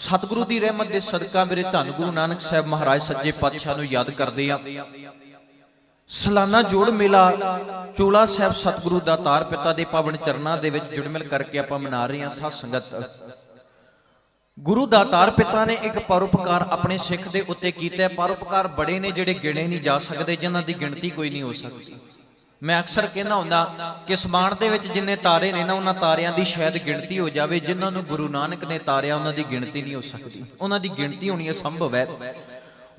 ਸਤਿਗੁਰੂ ਦੀ ਰਹਿਮਤ ਦੇ ਸਦਕਾ ਮੇਰੇ ਧੰਨ ਗੁਰੂ ਨਾਨਕ ਸਾਹਿਬ ਮਹਾਰਾਜ ਸੱਜੇ ਪਾਤਸ਼ਾਹ ਨੂੰ ਯਾਦ ਕਰਦੇ ਆ ਸਾਲਾਨਾ ਜੋੜ ਮੇਲਾ ਚੋਲਾ ਸਾਹਿਬ ਸਤਿਗੁਰੂ ਦਾ ਤਾਰ ਪਿਤਾ ਦੇ ਪਾਵਨ ਚਰਨਾਂ ਦੇ ਵਿੱਚ ਜੁੜ ਮਿਲ ਕਰਕੇ ਆਪਾਂ ਮਨਾ ਰਹੇ ਹਾਂ ਸਾਧ ਸੰਗਤ। ਗੁਰੂ ਦਾ ਤਾਰ ਪਿਤਾ ਨੇ ਇੱਕ ਪਰਉਪਕਾਰ ਆਪਣੇ ਸਿੱਖ ਦੇ ਉੱਤੇ ਕੀਤਾ ਹੈ। ਪਰਉਪਕਾਰ ਬੜੇ ਨੇ ਜਿਹੜੇ ਗਿਣੇ ਨਹੀਂ ਜਾ ਸਕਦੇ, ਜਿਨ੍ਹਾਂ ਦੀ ਗਿਣਤੀ ਕੋਈ ਨਹੀਂ ਹੋ ਸਕਦੀ। ਮੈਂ ਅਕਸਰ ਕਹਿੰਦਾ ਹੁੰਦਾ ਕਿ ਸਮਾਨ ਦੇ ਵਿੱਚ ਜਿੰਨੇ ਤਾਰੇ ਨੇ ਨਾ, ਉਹਨਾਂ ਤਾਰਿਆਂ ਦੀ ਸ਼ਾਇਦ ਗਿਣਤੀ ਹੋ ਜਾਵੇ, ਜਿਨ੍ਹਾਂ ਨੂੰ ਗੁਰੂ ਨਾਨਕ ਨੇ ਤਾਰਿਆ, ਉਹਨਾਂ ਦੀ ਗਿਣਤੀ ਨਹੀਂ ਹੋ ਸਕਦੀ। ਉਹਨਾਂ ਦੀ ਗਿਣਤੀ ਹੋਣੀ ਅਸੰਭਵ ਹੈ।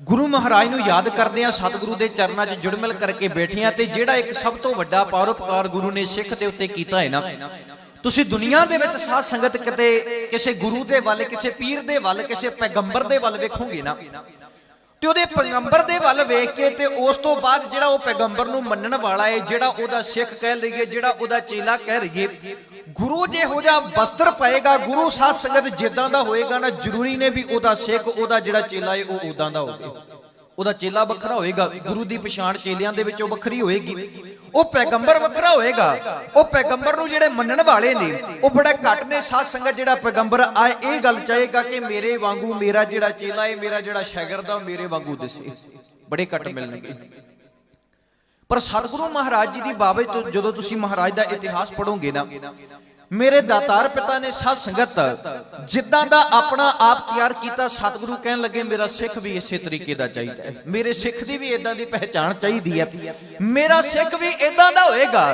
ਗੁਰੂ ਮਹਾਰਾਜ ਨੂੰ ਯਾਦ ਕਰਦੇ ਆ ਸਤਿਗੁਰੂ ਦੇ ਚਰਨਾਂ 'ਚ ਜੁੜਮਿਲ ਕਰਕੇ ਬੈਠੇ ਆ ਤੇ ਜਿਹੜਾ ਇੱਕ ਸਭ ਤੋਂ ਵੱਡਾ ਪਰਉਪਕਾਰ ਗੁਰੂ ਨੇ ਸਿੱਖ ਦੇ ਉੱਤੇ ਕੀਤਾ ਹੈ ਨਾ। ਤੁਸੀਂ ਦੁਨੀਆ ਦੇ ਵਿੱਚ ਸਾਧ ਸੰਗਤ ਕਿਤੇ ਕਿਸੇ ਗੁਰੂ ਦੇ ਵੱਲ, ਕਿਸੇ ਪੀਰ ਦੇ ਵੱਲ, ਕਿਸੇ ਪੈਗੰਬਰ ਦੇ ਵੱਲ ਵੇਖੋਗੇ ਨਾ ਤੇ ਉਹਦੇ ਪੈਗੰਬਰ ਦੇ ਵੱਲ ਵੇਖ ਕੇ ਤੇ ਉਸ ਤੋਂ ਬਾਅਦ ਜਿਹੜਾ ਉਹ ਪੈਗੰਬਰ ਨੂੰ ਮੰਨਣ ਵਾਲਾ ਹੈ ਜਿਹੜਾ ਉਹਦਾ ਸਿੱਖ ਕਹਿ ਲਈਏ, ਜਿਹੜਾ ਉਹਦਾ ਚੇਲਾ ਕਹਿ ਲਈਏ, ਗੁਰੂ ਜਿਹੋ ਜਿਹਾ ਵਸਤਰ ਪਾਏਗਾ, ਗੁਰੂ ਸਾਧ ਸੰਗਤ ਜਿੱਦਾਂ ਦਾ ਹੋਏਗਾ ਨਾ, ਜ਼ਰੂਰੀ ਨੇ ਵੀ ਉਹਦਾ ਸਿੱਖ, ਉਹਦਾ ਜਿਹੜਾ ਚੇਲਾ ਹੈ ਉਹ ਉਦਾਂ ਦਾ ਹੋਵੇ। ਉਹਦਾ ਚੇਲਾ ਵੱਖਰਾ ਹੋਏਗਾ, ਗੁਰੂ ਦੀ ਪਛਾਣ ਚੇਲਿਆਂ ਦੇ ਵਿੱਚ ਉਹ ਵੱਖਰੀ ਹੋਏਗੀ। ਉਹ ਪੈਗੰਬਰ ਵੱਖਰਾ ਹੋਏਗਾ। ਉਹ ਪੈਗੰਬਰ ਨੂੰ ਜਿਹੜੇ ਮੰਨਣ ਵਾਲੇ ਨੇ, ਉਹ ਬੜਾ ਘੱਟ ਨੇ। ਸਾਧ ਸੰਗਤ ਜਿਹੜਾ ਪੈਗੰਬਰ ਆ, ਇਹ ਗੱਲ ਚਾਹੇਗਾ ਕਿ ਮੇਰੇ ਵਾਂਗੂ ਮੇਰਾ ਜਿਹੜਾ ਚੇਲਾ ਹੈ ਮੇਰਾ ਜਿਹੜਾ ਸ਼ਾਗਿਰਦ ਆ, ਉਹ ਮੇਰੇ ਵਾਂਗੂ ਦਿਸੇ। ਬੜੇ ਘੱਟ ਮਿਲਣਗੇ। ਪਰ ਸਤਿਗੁਰੂ ਮਹਾਰਾਜ ਜੀ ਦੀ ਬਾਬਤ ਜਦੋਂ ਤੁਸੀਂ ਮਹਾਰਾਜ ਦਾ ਇਤਿਹਾਸ ਪੜੋਗੇ ਨਾ ਮੇਰੇ ਦਾਤਾਰ ਪਿਤਾ ਨੇ ਸਾਧ ਸੰਗਤ ਜਿੱਦਾਂ ਦਾ ਆਪਣਾ ਆਪ ਤਿਆਰ ਕੀਤਾ, ਸਤਿਗੁਰੂ ਕਹਿਣ ਲੱਗੇ, ਮੇਰਾ ਸਿੱਖ ਵੀ ਇਸੇ ਤਰੀਕੇ ਦਾ ਚਾਹੀਦਾ ਹੈ। ਮੇਰੇ ਸਿੱਖ ਦੀ ਵੀ ਇਦਾਂ ਦੀ ਪਹਿਚਾਣ ਚਾਹੀਦੀ ਹੈ। ਮੇਰਾ ਸਿੱਖ ਵੀ ਇਦਾਂ ਦਾ ਹੋਏਗਾ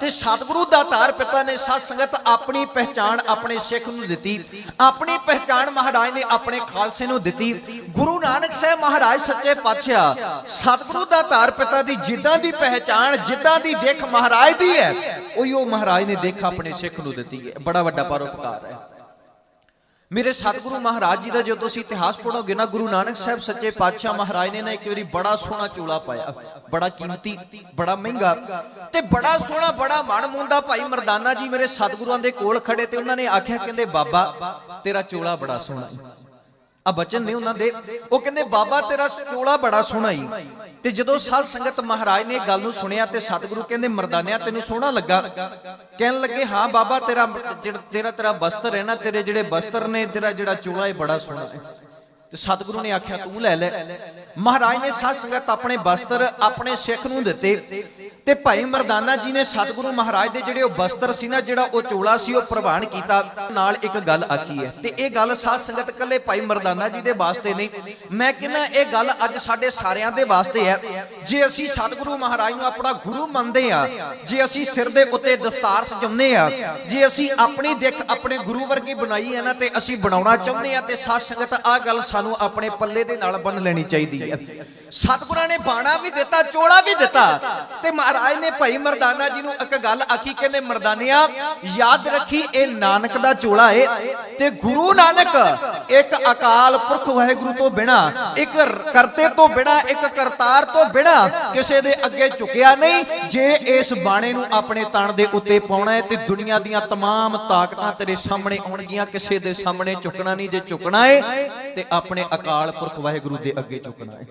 ਤੇ ਸਤਿਗੁਰੂ ਦਾਤਾਰ ਪਿਤਾ ਨੇ ਸਾਧ ਸੰਗਤ ਆਪਣੀ ਪਹਿਚਾਣ ਆਪਣੇ ਸਿੱਖ ਨੂੰ ਦਿੱਤੀ। ਆਪਣੀ ਪਹਿਚਾਣ ਮਹਾਰਾਜ ਨੇ ਆਪਣੇ ਖਾਲਸੇ ਨੂੰ ਦਿੱਤੀ। ਗੁਰੂ ਨਾਨਕ ਸਾਹਿਬ ਮਹਾਰਾਜ ਸੱਚੇ ਪਾਤਸ਼ਾਹ, ਸਤਿਗੁਰੂ ਦਾ ਧਾਰ ਪਿਤਾ ਦੀ ਜਿੱਦਾਂ ਦੀ ਪਹਿਚਾਣ, ਜਿੱਦਾਂ ਦੀ ਦੇਖ ਮਹਾਰਾਜ ਦੀ ਹੈ ਉਹੀ ਉਹ ਮਹਾਰਾਜ ਨੇ ਦੇਖ ਆਪਣੇ ਸਿੱਖ ਨੂੰ ਦਿੱਤੀ। ਹੈ? ਬੜਾ ਵੱਡਾ ਪਰਉਪਕਾਰ ਹੈ। ਮੇਰੇ ਸਤਿਗੁਰੂ ਮਹਾਰਾਜ ਜੀ ਦਾ ਜਦੋਂ ਤੁਸੀਂ ਇਤਿਹਾਸ ਪੜੋਗੇ ਨਾ, ਗੁਰੂ ਨਾਨਕ ਸਾਹਿਬ ਸੱਚੇ ਪਾਤਸ਼ਾਹ ਮਹਾਰਾਜ ਨੇ ਨਾ ਇੱਕ ਵਾਰੀ ਬੜਾ ਸੋਹਣਾ ਚੋਲਾ ਪਾਇਆ। ਬੜਾ ਕੀਮਤੀ, ਬੜਾ ਮਹਿੰਗਾ ਤੇ ਬੜਾ ਸੋਹਣਾ, ਬੜਾ ਮਨ ਮੁੰਦਾ ਭਾਈ ਮਰਦਾਨਾ ਜੀ ਮੇਰੇ ਸਤਿਗੁਰਾਂ ਦੇ ਕੋਲ ਖੜੇ ਤੇ ਉਹਨਾਂ ਨੇ ਆਖਿਆ, ਕਹਿੰਦੇ, ਬਾਬਾ, ਤੇਰਾ ਚੋਲਾ ਬੜਾ ਸੋਹਣਾ ਆ ਬਚਨ ਨੇ ਉਹਨਾਂ ਦੇ। ਉਹ ਕਹਿੰਦੇ ਬਾਬਾ ਤੇਰਾ ਚੋਲਾ ਬੜਾ ਸੋਹਣਾ ਈ। ਤੇ ਜਦੋਂ ਸਾਧ ਸੰਗਤ ਮਹਾਰਾਜ ਨੇ ਗੱਲ ਨੂੰ ਸੁਣਿਆ ਤੇ ਸਤਿਗੁਰੂ ਕਹਿੰਦੇ ਮਰਦਾਨਿਆ ਤੈਨੂੰ ਸੋਹਣਾ ਲੱਗਾ। ਕਹਿਣ ਲੱਗੇ ਹਾਂ ਬਾਬਾ ਤੇਰਾ ਤੇਰਾ ਤੇਰਾ ਬਸਤਰ ਹੈ ਨਾ ਤੇਰੇ ਜਿਹੜੇ ਬਸਤਰ ਨੇ ਤੇਰਾ ਜਿਹੜਾ ਚੋਲਾ ਹੈ ਬੜਾ ਸੋਹਣਾ ਹੈ। ਤੇ ਸਤਿਗੁਰੂ ਨੇ ਆਖਿਆ, ਤੂੰ ਲੈ ਲੈ। ਮਹਾਰਾਜ ਨੇ ਸਾਧ ਸੰਗਤ ਆਪਣੇ ਵਸਤਰ ਆਪਣੇ ਸਿੱਖ ਨੂੰ ਦਿੱਤੇ ਤੇ ਭਾਈ ਮਰਦਾਨਾ ਜੀ ਨੇ ਸਤਿਗੁਰੂ ਮਹਾਰਾਜ ਦੇ ਜਿਹੜੇ ਉਹ ਬਸਤਰ ਸੀ ਨਾ, ਜਿਹੜਾ ਉਹ ਚੋਲਾ ਸੀ, ਉਹ ਪ੍ਰਵਾਨ ਕੀਤਾ। ਨਾਲ ਇੱਕ ਗੱਲ ਆਖੀ ਹੈ ਤੇ ਇਹ ਗੱਲ ਸਾਧ ਸੰਗਤ ਕੱਲੇ ਭਾਈ ਮਰਦਾਨਾ ਜੀ ਦੇ ਵਾਸਤੇ ਨਹੀਂ। ਮੈਂ ਕਹਿੰਦਾ, ਇਹ ਗੱਲ ਅੱਜ ਸਾਡੇ ਸਾਰਿਆਂ ਦੇ ਵਾਸਤੇ ਹੈ। ਜੇ ਅਸੀਂ ਸਤਿਗੁਰੂ ਮਹਾਰਾਜ ਨੂੰ ਆਪਣਾ ਗੁਰੂ ਮੰਨਦੇ ਆ ਜੇ ਅਸੀਂ ਸਿਰ ਦੇ ਉੱਤੇ ਦਸਤਾਰ ਸਜਾਉਂਦੇ ਆ ਜੇ ਅਸੀਂ ਆਪਣੀ ਦਿੱਖ ਆਪਣੇ ਗੁਰੂ ਵਰਗੀ ਬਣਾਈ ਹੈ ਨਾ, ਤੇ ਅਸੀਂ ਬਣਾਉਣਾ ਚਾਹੁੰਦੇ ਆ ਤੇ ਸਾਧ ਸੰਗਤ ਆ ਗੱਲ ਸਾਨੂੰ ਆਪਣੇ ਪੱਲੇ ਦੇ ਨਾਲ ਬੰਨ ਲੈਣੀ ਚਾਹੀਦੀ ਹੈ ਸਤਿਗੁਰਾਂ ਨੇ ਬਾਣਾ ਵੀ ਦਿੱਤਾ ਚੋਲਾ ਵੀ ਦਿੱਤਾ ਤੇ ਮਹਾਰਾਜ ਨੇ ਭਾਈ ਮਰਦਾਨਾ ਜੀ ਨੂੰ ਇੱਕ ਗੱਲ ਆਖੀ ਕਹਿੰਦੇ ਮਰਦਾਨਿਆ ਯਾਦ ਰੱਖੀ ਇਹ ਨਾਨਕ ਦਾ ਚੋਲਾ ਏ ਤੇ ਗੁਰੂ ਨਾਨਕ ਇੱਕ ਅਕਾਲ ਪੁਰਖ ਵਾਹਿਗੁਰੂ ਤੋਂ ਬਿਨਾ ਇੱਕ ਕਰਤੇ ਤੋਂ ਬਿਨਾ ਇੱਕ ਕਰਤਾਰ ਤੋਂ ਬਿਨਾ ਕਿਸੇ ਦੇ ਅੱਗੇ ਝੁਕਿਆ ਨਹੀਂ ਜੇ ਇਸ ਬਾਣੇ ਨੂੰ ਆਪਣੇ ਤਣ ਦੇ ਉੱਤੇ ਪਾਉਣਾ ਹੈ ਤੇ ਦੁਨੀਆ ਦੀਆਂ तमाम ਤਾਕਤਾਂ ਤੇਰੇ ਸਾਹਮਣੇ ਆਉਣਗੀਆਂ ਕਿਸੇ ਦੇ ਸਾਹਮਣੇ ਝੁਕਣਾ ਨਹੀਂ ਜੇ ਝੁਕਣਾ ਏ ਤੇ ਆਪਣੇ ਅਕਾਲ ਪੁਰਖ ਵਾਹਿਗੁਰੂ ਦੇ ਅੱਗੇ ਝੁਕਣਾ ਏ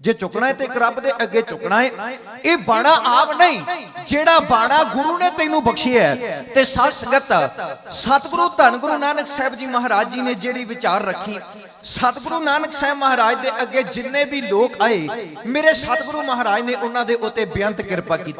ਜੇ ਝੁਕਣਾ ਹੈ ਤੇ ਇੱਕ ਰੱਬ ਦੇ ਅੱਗੇ ਝੁਕਣਾ ਹੈ। ਇਹ ਬਾਣਾ ਆਪ ਨਹੀਂ, ਜਿਹੜਾ ਬਾਣਾ ਗੁਰੂ ਨੇ ਤੈਨੂੰ ਬਖਸ਼ਿਆ ਤੇ ਸਾਧ ਸੰਗਤ, ਸਤਿਗੁਰੂ ਧੰਨ ਗੁਰੂ ਨਾਨਕ ਸਾਹਿਬ ਜੀ ਮਹਾਰਾਜ ਜੀ ਨੇ ਜਿਹੜੀ ਵਿਚਾਰ ਰੱਖੀ, ਸਤਿਗੁਰੂ ਨਾਨਕ ਸਾਹਿਬ ਮਹਾਰਾਜ ਦੇ ਅੱਗੇ ਜਿੰਨੇ ਵੀ ਲੋਕ ਆਏ, ਮੇਰੇ ਸਤਿਗੁਰੂ ਮਹਾਰਾਜ ਨੇ ਉਹਨਾਂ ਦੇ ਉੱਤੇ ਬੇਅੰਤ ਕਿਰਪਾ ਕੀਤੀ।